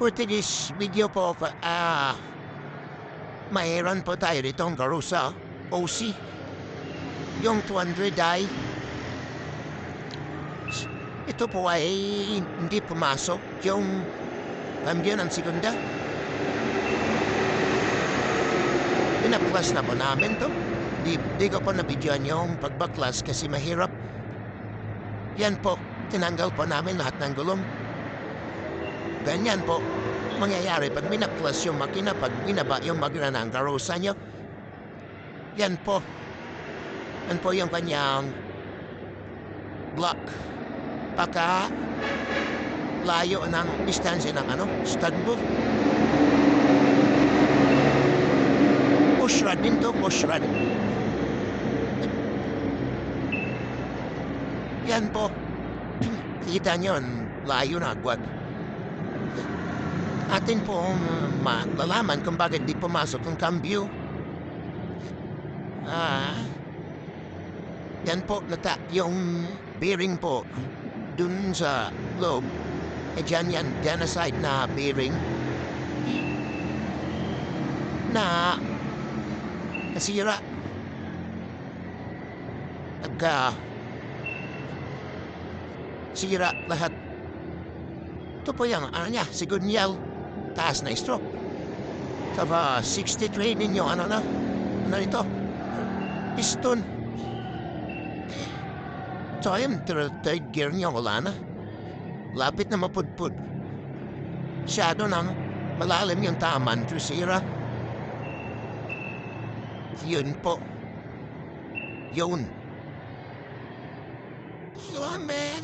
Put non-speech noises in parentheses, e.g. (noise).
For today's video po, ah, mayroon po tayo dito ang Garusa OC. Yung 200 ay ito po ay hindi pumasok yung cambio ng segunda. Pinaplas na po namin to. Di, di ko po nabidyoan yung pagbaklas kasi mahirap. Yan po, tinanggal po namin lahat ng gulong. Ganyan po, mangyayari pag minaplas yung makina, pag binaba yung magna ng karosa nyo. Yan po. Yan po yung kanyang block. Pagka layo ng distansya ng ano, stud book. Push rod din to, push rod. Yan po. (clears throat) Kita nyo, layo na agwat. Atin po malalaman kung bakit di pumasok ang cambio. Ah, yan po, nata, yung bearing po, dun sa loob, eh dyan yan, dyan na side na bearing, na nasira. Nagka, sira lahat. Ito po yung, ano niya, sigunyal, taas na stroke. Saba, 63 ninyo, ano na, ano ito, piston. So, ayun, third, gear niya, wala na. Lapit na mapudpud. Masyado nang malalim yung taman, sira. Yun po. Yun. Yun, man.